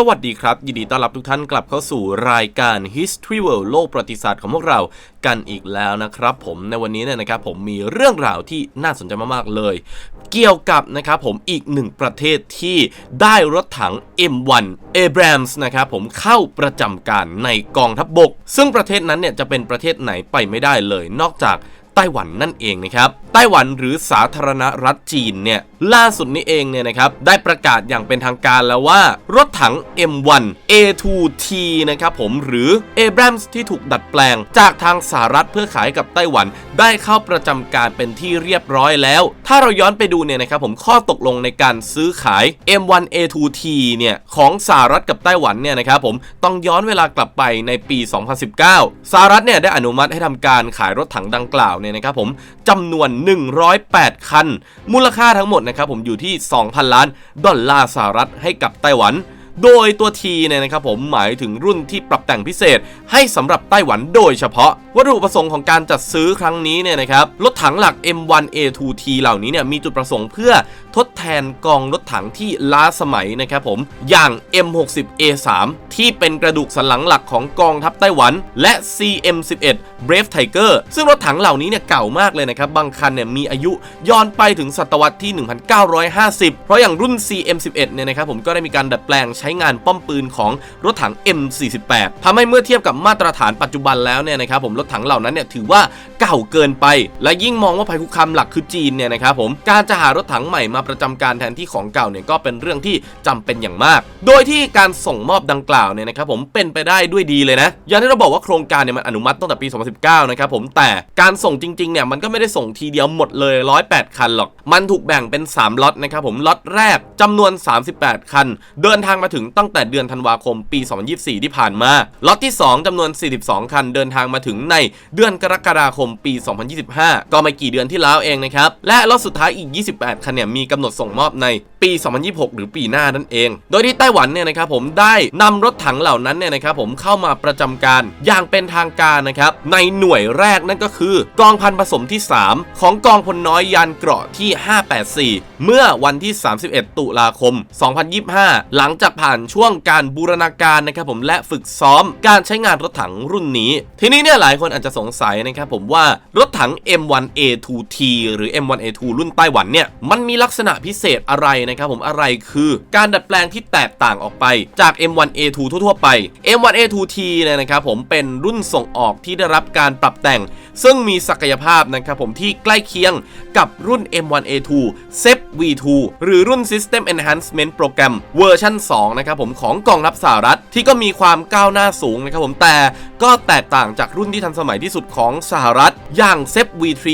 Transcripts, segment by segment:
สวัสดีครับ ยินดีต้อนรับทุกท่านกลับเข้าสู่รายการ History World โลกประวัติศาสตร์ของพวกเรากันอีกแล้วนะครับ ผมในวันนี้เนี่ยนะครับผมมีเรื่องราวที่น่าสนใจมากๆเลย เกี่ยวกับนะครับผมอีกหนึ่งประเทศที่ได้รถถัง M1 Abrams นะครับผมเข้าประจำการในกองทัพบบก ซึ่งประเทศนั้นเนี่ยจะเป็นประเทศไหนไปไม่ได้เลย นอกจากไต้หวันนั่นเองนะครับ ต้หวันหรือสาธารณรัฐจีนเนี่ยล่าสุดนี้เองเนี่ยนะครับได้ประกาศอย่างเป็นทางการแล้วว่า รถถัง M1 A2T นะครับผมหรือ Abrams ที่ถูกดัดแปลง จากทางสหรัฐเพื่อขายกับไต้หวัน ได้เข้าประจำการเป็นที่เรียบร้อยแล้ว ถ้าเราย้อนไปดูเนี่ยนะครับผมข้อตกลงในการซื้อขาย M1 A2T เนี่ยของสหรัฐกับไต้หวันเนี่ยนะครับผมต้องย้อนเวลากลับไปในปี 2019 สหรัฐเนี่ยได้อนุมัติให้ทำการขายรถถังดังกล่าวเนี่ยนะครับผมจำนวน108 คัน มูลค่าทั้งหมดนะครับผมอยู่ที่ 2,000 ล้านดอลลาร์สหรัฐให้กับไต้หวันโดยตัว T เนี่ยนะครับผมหมายถึงรุ่นที่ปรับแต่งพิเศษ ให้สำหรับไต้หวันโดยเฉพาะ วัตถุประสงค์ของการจัดซื้อครั้งนี้เนี่ยนะครับรถถังหลัก M1A2T เหล่านี้เนี่ยมีจุดประสงค์เพื่อทดแทนกองรถถังที่ล้าสมัยนะครับผมอย่าง M60A3 ที่เป็นกระดูกสันหลังหลักของกองทัพไต้หวัน และ CM11 Brave Tiger ซึ่งรถถังเหล่านี้เนี่ยเก่ามากเลยนะครับบางคันเนี่ยมีอายุย้อนไปถึงศตวรรษที่ 1950 เพราะอย่างรุ่น CM11 เนี่ยนะครับผมก็ได้มีการดัดแปลงใช้งานป้อมปืนของรถถัง M48 ทำให้เมื่อเทียบกับมาตรฐานปัจจุบันแล้วเนี่ยนะครับผมรถถังเหล่านั้นเนี่ยถือว่าเก่าเกินไป และยิ่งมองว่าภัยคุกคามหลักคือจีนเนี่ยนะครับผมการจะหารถถังใหม่มาประจำการแทนที่ของเก่าเนี่ยก็เป็นเรื่องที่จำเป็นอย่างมาก โดยที่การส่งมอบดังกล่าวเนี่ยนะครับผมเป็นไปได้ด้วยดีเลยนะอย่างที่เราบอกว่าโครงการเนี่ยมันอนุมัติตั้งแต่ปี2019 นะครับผมแต่การส่งจริงๆเนี่ยมันก็ไม่ได้ส่งทีเดียวหมดเลย 108 คันหรอก มันถูกแบ่งเป็น 3 ล็อตนะครับผมล็อตแรกจำนวน 38 คัน เดินทางมาถึงตั้งแต่เดือนธันวาคมปี 2024 ที่ผ่านมาล็อตที่ 2จำนวน 42 คัน เดินทางมาถึงในเดือนกรกฎาคมปี 2025 ก็ไม่กี่เดือนที่แล้วเองนะครับและล็อตสุดท้ายอีก 28 คันเนี่ยมีกำหนดส่งมอบในปี 2026 หรือปีหน้านั่นเอง โดยที่ไต้หวันเนี่ยนะครับผมได้นำรถถังเหล่านั้นเนี่ยนะครับผมเข้ามาประจำการอย่างเป็นทางการนะครับในหน่วยแรกนั่นก็คือกองพันผสมที่ 3 ของกองพลน้อยยานเกราะที่ 584 เมื่อวันที่ 31 ตุลาคม 2025 หลังจากผ่านช่วงการบูรณาการนะครับผมและฝึกซ้อมการใช้งานรถถังรุ่นนี้ ทีนี้เนี่ยหลายคนอาจจะสงสัยนะครับผมว่ารถถัง M1A2T หรือ M1A2 รุ่นไต้หวันเนี่ยมันมีลักษณะพิเศษอะไรนะครับผมอะไรคือการดัดแปลงที่แตกต่างออกไปจาก M1A2 ทั่วๆไป M1A2T เนี่ยนะครับผมเป็นรุ่นส่งออกที่ได้รับการปรับแต่ง ซึ่งมีศักยภาพนะครับผมที่ใกล้เคียงกับรุ่น M1A2 SEP V2 หรือรุ่น System Enhancement Program เวอร์ชัน2นะครับผมของกองทัพสหรัฐที่ก็มีความก้าวหน้าสูงนะครับผมแต่ก็แตกต่างจากรุ่นที่ทันสมัยที่สุดของสหรัฐอย่าง SEP V3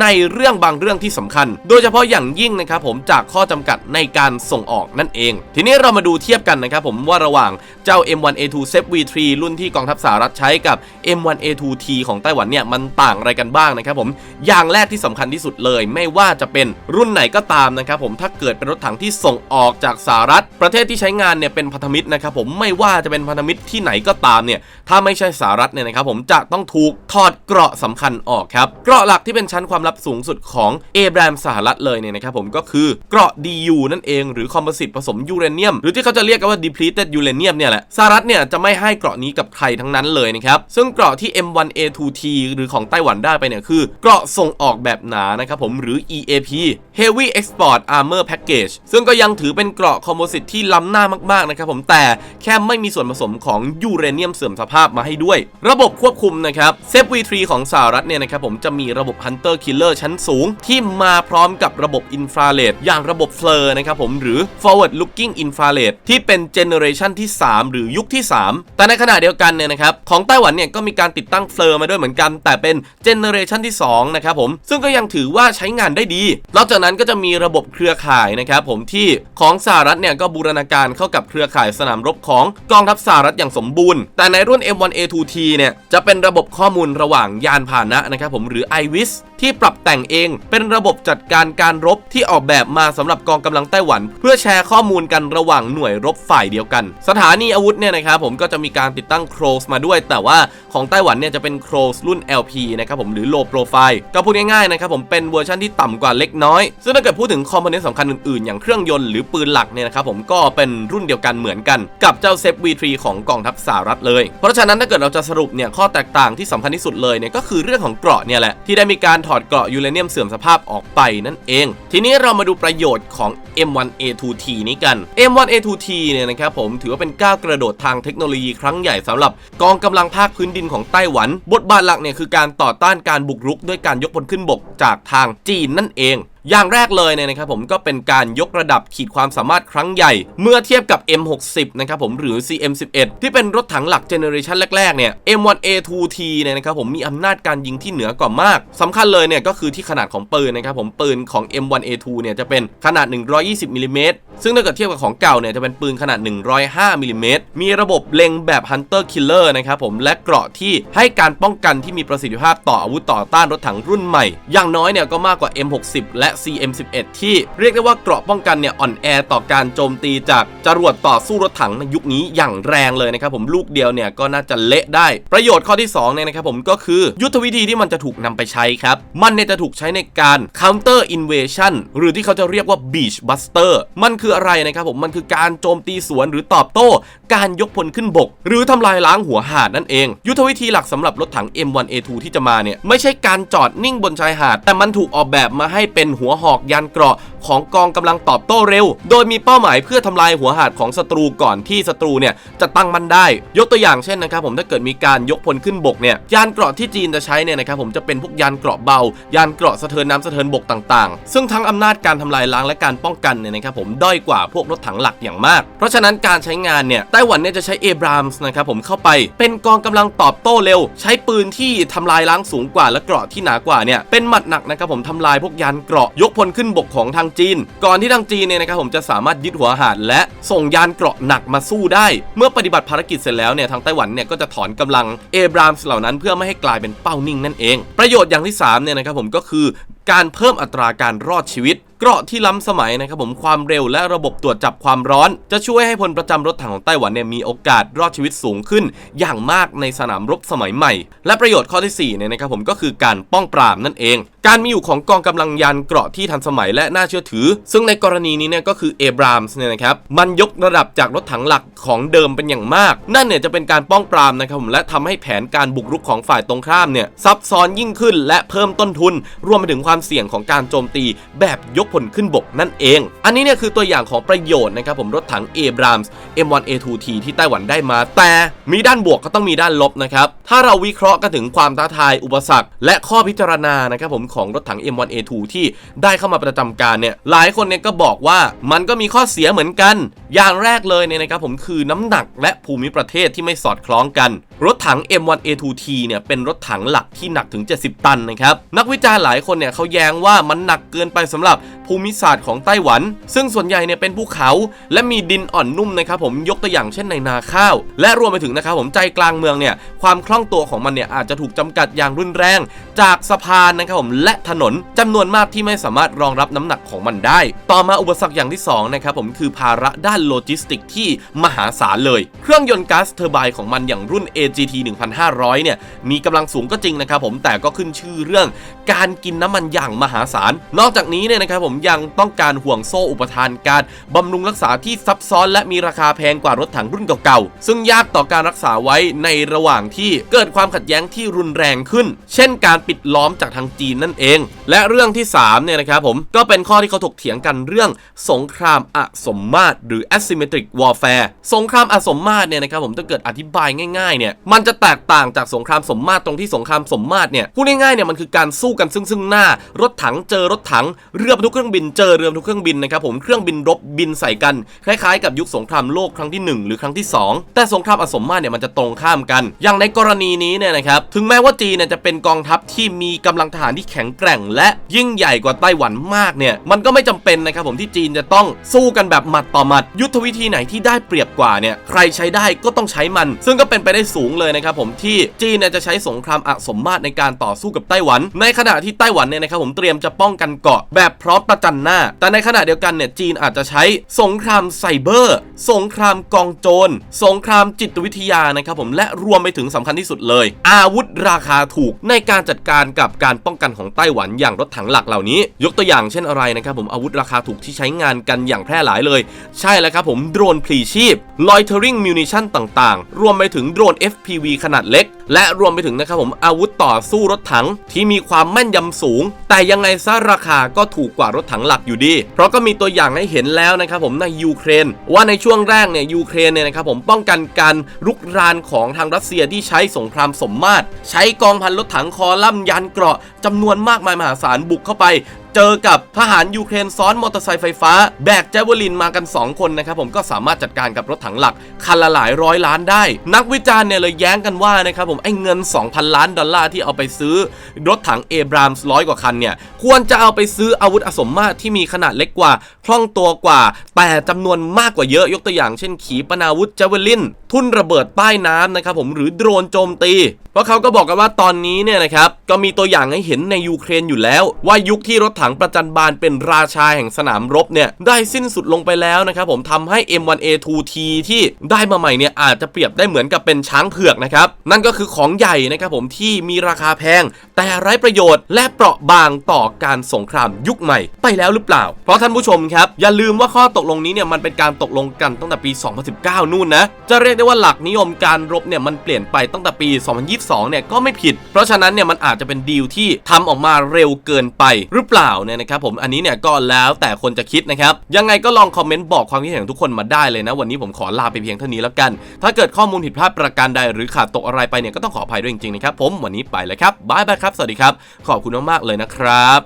ในเรื่องบางเรื่องที่สำคัญ โดยเฉพาะอย่างยิ่งนะครับผมจากข้อจำกัดในการส่งออกนั่นเอง ทีนี้เรามาดูเทียบกันนะครับผมว่าระหว่างเจ้า M1A2 SEP V3 รุ่นที่กองทัพสหรัฐใช้กับ M1A2T ของไต้หวันเนี่ยมันต่างอะไรกันบ้างนะครับผมอย่างแรกที่สำคัญที่สุดเลย ไม่ว่าจะเป็นรุ่นไหนก็ตามนะครับผมถ้าเกิดเป็นรถถังที่ส่งออกจากสหรัฐ ประเทศที่ใช้งานเนี่ยเป็นพันธมิตรนะครับผมไม่ว่าจะเป็นพันธมิตรที่ไหนก็ตามเนี่ยถ้าไม่ใช่สหรัฐเนี่ยนะครับผมจะต้องถูกถอดเกราะสำคัญออกครับเกราะหลักที่เป็นชั้นความลับสูงสุดของเอแบรมสหรัฐเลยเนี่ยนะครับผมก็คือเกราะ DU นั่นเอง หรือคอมโพสิตผสมยูเรเนียม หรือที่เขาจะเรียกกันว่า depleted uranium เนี่ยแหละสหรัฐเนี่ยจะไม่ให้เกราะนี้กับใครทั้งนั้นเลยนะครับซึ่งเกราะที่ M1A2T หรือของไต้หวันได้ไปเนี่ยคือเกราะส่งออกแบบหนานะครับผมหรือ EAP Heavy Export Armor Package ซึ่งก็ยังถือเป็นเกราะคอมโพสิตที่ล้ำหน้ามากๆนะครับผมแต่แค่ไม่มีส่วนผสมของยูเรเนียมเสื่อมสภาพมาให้ด้วย ระบบควบคุมนะครับ s e p V3 ของสหรัฐเนี่ยนะครับผมจะมีระบบ Hunter Killer ชั้นสูง ที่มาพร้อมกับระบบอินฟราเรดอย่างระบบ FLIR นะครับผมหรือ Forward Looking Infrared ที่เป็นเจเนอเรชันที่ 3 หรือยุคที่ 3 แต่ในขณะเดียวกันเนี่ยนะครับของไต้หวันเนี่ยก็มีการติดตั้ง FLIR มาด้วยเหมือนกัน แต่เป็นเจเนอเรชันที่2นะครับผมซึ่งก็ยังถือว่าใช้งานได้ดีนอกจากนั้นก็จะมีระบบเครือข่ายนะครับผมที่ของสหรัฐเนี่ยก็บูรณาการเข้ากับเครือข่ายสนามรบของกองทัพสหรัฐอย่างสมบูรณ์ แต่ในรุ่น M1A2T เนี่ยจะเป็นระบบข้อมูลระหว่างยานพาหนะนะครับผมหรือ iWis ที่ปรับแต่งเอง เป็นระบบจัดการการรบที่ออกแบบมาสำหรับกองกำลังไต้หวัน เพื่อแชร์ข้อมูลกันระหว่างหน่วยรบฝ่ายเดียวกัน สถานีอาวุธเนี่ยนะครับผมก็จะมีการติดตั้งโครสมาด้วย แต่ว่าของไต้หวันเนี่ยจะเป็น Close รุ่น LP นะครับผมหรือ Low Profile ก็พูดง่ายๆนะครับผมเป็นเวอร์ชันที่ต่ำกว่าเล็กน้อย ซึ่งถ้าเกิดพูดถึงคอมโพเนนต์สำคัญอื่นๆ อย่างเครื่องยนต์หรือปืนหลักเนี่ยนะครับผมก็เป็นรุ่นเดียวกันเหมือนกัน กับเจ้าเซฟ V3 ของกองทัพสหรัฐเลย เพราะฉะนั้นถ้าเกิดเราจะสรุปเนี่ยข้อแตกต่างที่สำคัญที่สุดเลยเนี่ยก็คือเรื่องของเกราะเนี่ยแหละที่ได้มีการถอดเกราะยูเรเนียมเสื่อมสภาพออกไปนั่นเอง ทีนี้เรามาดูประโยชน์ของ M1A2T นี้กัน M1A2T เนี่ยนะครับผมถือว่าเป็นก้าวกระโดดทางเทคโนโลยีครั้งใหญ่สำหรับกองกำลังภาคพื้นดินของไต้หวัน บทบาทหลักเนี่ยคือการต่อต้านการบุกรุกด้วยการยกพลขึ้นบกจากทางจีนนั่นเอง อย่างแรกเลยเนี่ยนะครับผมก็เป็นการยกระดับขีดความสามารถครั้งใหญ่ เมื่อเทียบกับ M60 นะครับผมหรือ CM11 ที่เป็นรถถังหลักเจเนอเรชันแรกๆเนี่ย M1A2T เนี่ยนะครับผมมีอำนาจการยิงที่เหนือกว่ามากสำคัญเลยเนี่ยก็คือที่ขนาดของปืนนะครับผมปืนของ M1A2 เนี่ยจะเป็นขนาด 120มิลลิเมตรซึ่งถ้าเกิดเทียบกับของเก่าเนี่ยจะเป็นปืนขนาด 105มิลลิเมตรมีระบบเล็งแบบ Hunter Killer นะครับผมและเกราะที่ให้การป้องกันที่มีประสิทธิภาพต่ออาวุธต่อต้านรถถังรุ่นใหม่ อย่างน้อยเนี่ยก็มากกว่า M60 และ CM11 ที่เรียกได้ว่าเกราะป้องกันเนี่ยอ่อนแอต่อการโจมตีจากจรวดต่อสู้รถถังในยุคนี้อย่างแรงเลยนะครับผมลูกเดียวเนี่ยก็น่าจะเละได้ ประโยชน์ข้อที่2เนี่ยนะครับผมก็คือยุทธวิธีที่มันจะถูกนำไปใช้ครับ มันเนี่ยจะถูกใช้ในการ counter invasion หรือที่เขาจะเรียกว่า beach buster มันคืออะไรนะครับผมมันคือการโจมตีสวนหรือตอบโต้ การยกพลขึ้นบก หรือทำลายล้างหัวหาดนั่นเอง ยุทธวิธีหลักสำหรับรถถัง M1A2 ที่จะมาเนี่ยไม่ใช่การจอดนิ่งบนชายหาด แต่มันถูกออกแบบมาให้เป็นหัวหอกยันเกราะของกองกำลังตอบโต้เร็ว โดยมีเป้าหมายเพื่อทำลายหัวหาดของศัตรูก่อนที่ศัตรูเนี่ยจะตั้งมันได้ ยกตัวอย่างเช่นนะครับผมถ้าเกิดมีการยกพลขึ้นบกเนี่ยยานเกราะที่จีนจะใช้เนี่ยนะครับผมจะเป็นพวกยานเกราะเบา ยานเกราะสะเทินน้ำสะเทินบกต่างๆ ซึ่งทั้งอำนาจการทำลายล้างและการป้องกันเนี่ยนะครับผมด้อยกว่าพวกรถถังหลักอย่างมาก เพราะฉะนั้นการใช้งานเนี่ยไต้หวันเนี่ยจะใช้เอบรามส์นะครับผมเข้าไป เป็นกองกำลังตอบโต้เร็ว ใช้ปืนที่ทำลายล้างสูงกว่าและเกราะที่หนากว่าเนี่ยเป็นหมัดหนักนะครับผมทำลายพวกยานเกราะยกพลขึ้นบกของทางจีน ก่อนที่ทางจีนเนี่ยนะครับผมจะสามารถยึดหัวหาด และส่งยานเกราะหนักมาสู้ได้ เมื่อปฏิบัติภารกิจเสร็จแล้วเนี่ยทางไต้หวันเนี่ยก็จะถอนกำลังเอบรามส์เหล่านั้น เพื่อไม่ให้กลายเป็นเป้านิ่งนั่นเอง ประโยชน์อย่างที่สามเนี่ยนะครับผมก็คือ การเพิ่มอัตราการรอดชีวิต เกราะที่ล้ำสมัยนะครับผมความเร็วและระบบตรวจจับความร้อน จะช่วยให้พลประจำรถถังของไต้หวันเนี่ยมีโอกาสรอดชีวิตสูงขึ้น อย่างมากในสนามรบสมัยใหม่ และประโยชน์ข้อที่4เนี่ยนะครับผมก็คือการป้องปรามนั่นเอง การมีอยู่ของกองกำลังยานเกราะที่ทันสมัยและน่าเชื่อถือ ซึ่งในกรณีนี้เนี่ยก็คือเอบรามส์เนี่ยนะครับมันยกระดับจากรถถังหลักของเดิมเป็นอย่างมาก นั่นเนี่ยจะเป็นการป้องปรามนะครับผมและทำให้แผนการบุกรุกของฝ่ายตรงข้ามเนี่ยซับซ้อนยิ่งขึ้น และเพิ่มต้นทุน รวมไปถึงความความเสี่ยงของการโจมตีแบบยกพลขึ้นบกนั่นเอง อันนี้เนี่ยคือตัวอย่างของประโยชน์นะครับผมรถถังเอบรามส์ M1A2T ที่ไต้หวันได้มา แต่มีด้านบวกก็ต้องมีด้านลบนะครับถ้าเราวิเคราะห์กันถึงความท้าทายอุปสรรค และข้อพิจารณานะครับผมของรถถัง M1A2 ที่ได้เข้ามาประจำการเนี่ยหลายคนเนี่ยก็บอกว่ามันก็มีข้อเสียเหมือนกัน อย่างแรกเลยเนี่ยนะครับผมคือน้ำหนักและภูมิประเทศที่ไม่สอดคล้องกันรถถัง M1A2T เนี่ยเป็นรถถังหลักที่หนักถึง 70 ตันนะครับ นักวิจารณ์หลายคนเนี่ยเขาแย้งว่ามันหนักเกินไปสำหรับภูมิศาสตร์ของไต้หวัน ซึ่งส่วนใหญ่เนี่ยเป็นภูเขาและมีดินอ่อนนุ่มนะครับผมยกตัวอย่างเช่นในนาข้าว และรวมไปถึงนะครับผมใจกลางเมืองเนี่ยความคล่องตัวของมันเนี่ยอาจจะถูกจำกัดอย่างรุนแรง จากสะพานนะครับผมและถนนจำนวนมากที่ไม่สามารถรองรับน้ำหนักของมันได้ ต่อมาอุปสรรคอย่างที่สองนะครับผมคือภาระด้านโลจิสติกที่มหาศาลเลย เครื่องยนต์ก๊าซเทอร์ไบน์ของมันอย่างรุ่น AGT 1500 เนี่ยมีกำลังสูงก็จริงนะครับผมแต่ก็ขึ้นชื่อเรื่องการกินน้ำมันอย่างมหาศาล นอกจากนี้เนี่ยนะครับผมยังต้องการห่วงโซ่อุปทานการบำรุงรักษาที่ซับซ้อนและมีราคาแพงกว่ารถถังรุ่นเก่าๆ ซึ่งยากต่อการรักษาไว้ในระหว่างที่เกิดความขัดแย้งที่รุนแรงขึ้น เช่นการปิดล้อมจากทางจีนนั่นเอง และเรื่องที่3เนี่ยนะครับผมก็เป็นข้อที่เขาถกเถียงกันเรื่องสงครามอสมมาตรหรือ asymmetric warfare สงครามอสมมาตรเนี่ยนะครับผมถ้าเกิดอธิบายง่ายๆเนี่ยมันจะแตกต่างจากสงครามสมมาตรตรงที่สงครามสมมาตรเนี่ยพูดง่ายๆเนี่ยมันคือการสู้กันซึ่งซึ่งหน้ารถถังเจอรถถังเรือบรรทุกเครื่องบินเจอเรือบรรทุกเครื่องบินนะครับผมเครื่องบินรบบินใส่กันคล้ายๆ กับยุคสงครามโลกครั้งที่ 1 หรือครั้งที่ 2 แต่สงครามอสมมาตรเนี่ยมันจะตรงข้ามกัน อย่างในกรณีนี้เนี่ยนะครับถึงแม้ว่าจีนเนี่ยจะเป็นกองทัพที่มีกำลังทหารที่แข็งแกร่ง และยิ่งใหญ่กว่าไต้หวันมากเนี่ยมันก็ไม่จำเป็นนะครับผมที่จีนจะต้องสู้กันแบบหมัดต่อหมัด ยุทธวิธีไหนที่ได้เปรียบกว่าเนี่ยใครใช้ได้ก็ต้องใช้มัน ซึ่งก็เป็นไปได้สูงสูงเลยนะครับผมที่จีนเนี่ยจะใช้สงครามอสมมาตรในการต่อสู้กับไต้หวัน ในขณะที่ไต้หวันเนี่ยนะครับผมเตรียมจะป้องกันเกาะแบบพร้อมประจันหน้า แต่ในขณะเดียวกันเนี่ยจีนอาจจะใช้สงครามไซเบอร์ สงครามกองโจร สงครามจิตวิทยานะครับผมและรวมไปถึงสำคัญที่สุดเลย อาวุธราคาถูกในการจัดการกับการป้องกันของไต้หวันอย่างรถถังหลักเหล่านี้ ยกตัวอย่างเช่นอะไรนะครับผมอาวุธราคาถูกที่ใช้งานกันอย่างแพร่หลายเลย ใช่แล้วครับผมโดรนพลีชีพ loitering munition ต่างๆ รวมไปถึงโดรน FPV ขนาดเล็ก และรวมไปถึงนะครับผมอาวุธต่อสู้รถถังที่มีความแม่นยำสูง แต่ยังไงซะราคาก็ถูกกว่ารถถังหลักอยู่ดี เพราะก็มีตัวอย่างให้เห็นแล้วนะครับผมในยูเครน ว่าในช่วงแรกเนี่ยยูเครนเนี่ยนะครับผมป้องกันการรุกรานของทางรัสเซียที่ใช้สงครามสมมาตร ใช้กองพันรถถังคอลัมยันเกราะจำนวนมากมายมหาศาลบุกเข้าไป เจอกับทหารยูเครนซ้อนมอเตอร์ไซค์ไฟฟ้า แบกแจวลินมากัน 2 คนนะครับผมก็สามารถจัดการกับรถถังหลัก คันละหลายร้อยล้านได้ นักวิจารณ์เนี่ยเลยแย้งกันว่านะครับผมไอ้เงิน 2,000 ล้านดอลลาร์ที่เอาไปซื้อ รถถังเอบรามส์ร้อยกว่าคันเนี่ยควรจะเอาไปซื้ออาวุธอสมมาตรที่มีขนาดเล็กกว่าคล่องตัวกว่า แต่จำนวนมากกว่าเยอะยกตัวอย่างเช่นขีปนาวุธแจวลิน ทุ่นระเบิดใต้น้ำนะครับผมหรือโดรนโจมตี พราะเขาก็บอกกันว่าตอนนี้เนี่ยนะครับก็มีตัวอย่างให้เห็นในยูเครนอยู่แล้ว ว่ายุคที่รถถังประจันบานเป็นราชาแห่งสนามรบเนี่ยได้สิ้นสุดลงไปแล้วนะครับผมทำให้ M1A2T ที่ได้มาใหม่เนี่ยอาจจะเปรียบได้เหมือนกับเป็นช้างเผือกนะครับนั่นก็คือของใหญ่นะครับผมที่มีราคาแพง แต่ไร้ประโยชน์ และเปราะบางต่อการสงครามยุคใหม่ไปแล้วหรือเปล่า เพราะท่านผู้ชมครับอย่าลืมว่าข้อตกลงนี้เนี่ยมันเป็นการตกลงกันตั้งแต่ปี 2019 นู่นนะจะเรียกได้ว่าหลักนิยมการรบเนี่ยมันเปลี่ยนไปตั้งแต่ปี2เนี่ยก็ไม่ผิด เพราะฉะนั้นเนี่ยมันอาจจะเป็นดีลที่ทำออกมาเร็วเกินไปหรือเปล่าเนี่ยนะครับผมอันนี้เนี่ยก็แล้วแต่คนจะคิดนะครับยังไงก็ลองคอมเมนต์บอกความคิดเห็นของทุกคนมาได้เลยนะ วันนี้ผมขอลาไปเพียงเท่านี้แล้วกัน ถ้าเกิดข้อมูลผิดพลาดประการใดหรือขาดตกอะไรไปเนี่ยก็ต้องขออภัยด้วยจริงๆนะครับผมวันนี้ไปแล้วครับบายบายครับสวัสดีครับ ขอบคุณมากๆเลยนะครับ